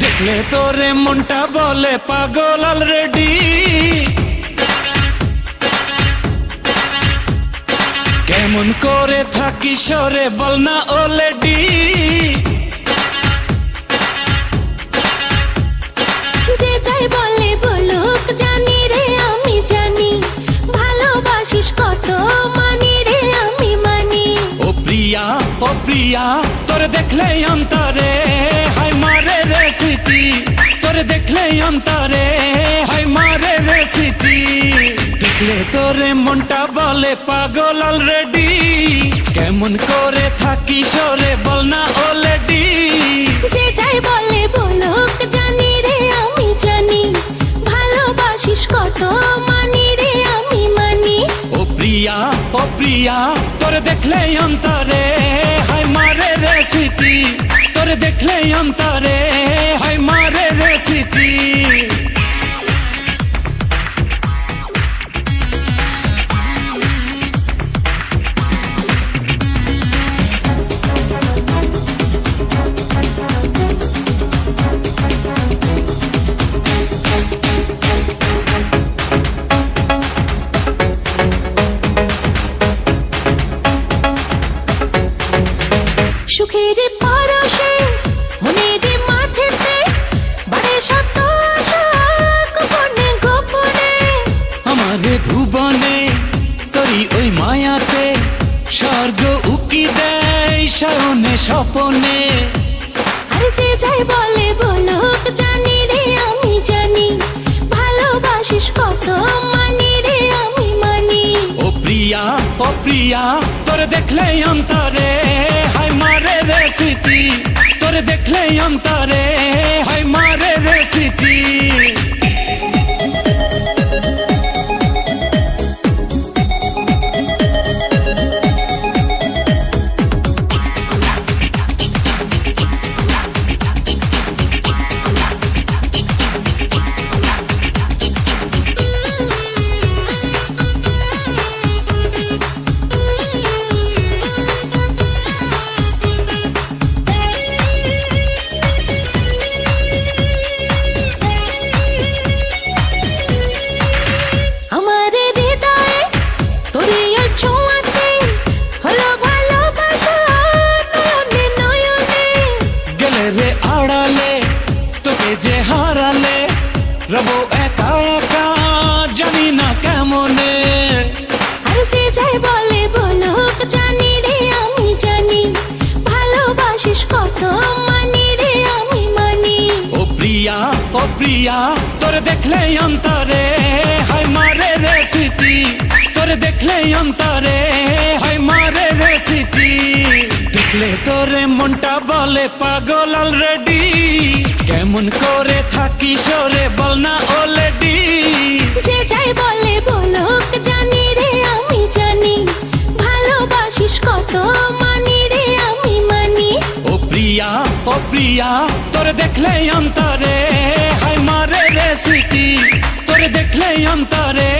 দেখলে তোরে মনটা বলে পাগল অলরেডি কেমন করে থাকি সরে বল না অলরেডি যে যাই বলে বলুক জানি রে আমি জানি। ভালোবাসিস কত মানি রে আমি মানি। ও প্রিয়া ও প্রিয়া তোরে দেখলে অন্তরে। হাই মারে রে সিটি তোরে দেখলে অন্তরে। তোরে মনটা বলে পাগল অলরেডি কেমন করে থাকি সরে বল না অলরেডি যে যাই বলে বলুক জানি রে আমি জানি। ভালোবাসিস কত মানি রে আমি মানি। ও প্রিয়া ও প্রিয়া তোরে দেখলে অন্তরে হাই মারে রে সিটি তোরে দেখলে অন্তরে সুখের পরশে মনের মাঝেতে বাড়ে শত আশা গোপনে গোপনে। আমারে ভুবনে তরি ওই মায়াতে স্বর্গ উকি দেয় শয়নে স্বপনে। আর যে যাই বলে বলুক প্রিয়া তোরে দেখলে অন্তরে হাই মারে রে সিটি তোরে দেখলে অন্তরে হাই মারে রব একা একা জানি না কেমনে। আর যে যাই বলে বলুক জানি রে আমি জানি। ভালোবাসিস কত মানি রে আমি মানি। ও প্রিয়া ও প্রিয়া তোরে দেখলে অন্তরে হাই মারে রে সিটি তোরে দেখলে অন্তরে হাই মারে রে সিটি দেখলে তোরে মনটা বলে পাগল অলরেডি কেমন করে থাকি সরে বল না অলরেডি যে যাই বলে বলুক জানি রে আমি জানি। ভালোবাসিস কত মানি রে আমি মানি। ও প্রিয়া ও প্রিয়া তোরে দেখলে অন্তরে। হাই মারে রে সিটি তোরে দেখলে অন্তরে।